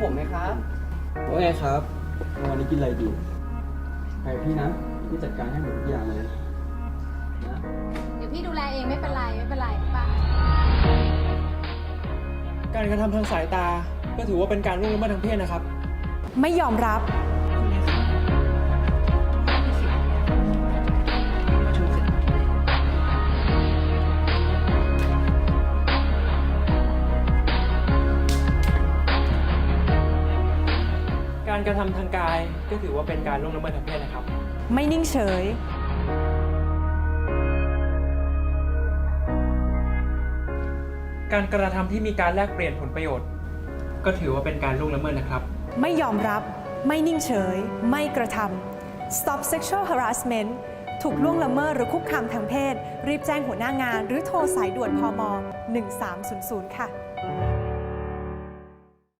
ผมไหมครับว่าไงครับ วันนี้กินอะไรดีไปกับพี่นะพี่จัดการให้หมดทุกอย่างเลยนะเดี๋ยวพี่ดูแลเองไม่เป็นไรไม่เป็นไรป่ะการกระทำทางสายตาก็ถือว่าเป็นการล่วงละเมิดทางเพศนะครับ ไม่ยอมรับ การกระทำทางกายก็ถือว่าเป็นการล่วงละเมิดทางเพศนะครับ ไม่นิ่งเฉย การกระทำที่มีการแลกเปลี่ยนผลประโยชน์ ก็ถือว่าเป็นการล่วงละเมิดนะครับ ไม่ยอมรับ ไม่นิ่งเฉย ไม่กระทำ Stop Sexual Harassment ถูกล่วงละเมิดหรือคุกคามทางเพศ รีบแจ้งหัวหน้างาน หรือโทรสายด่วนพม 1300 ค่ะ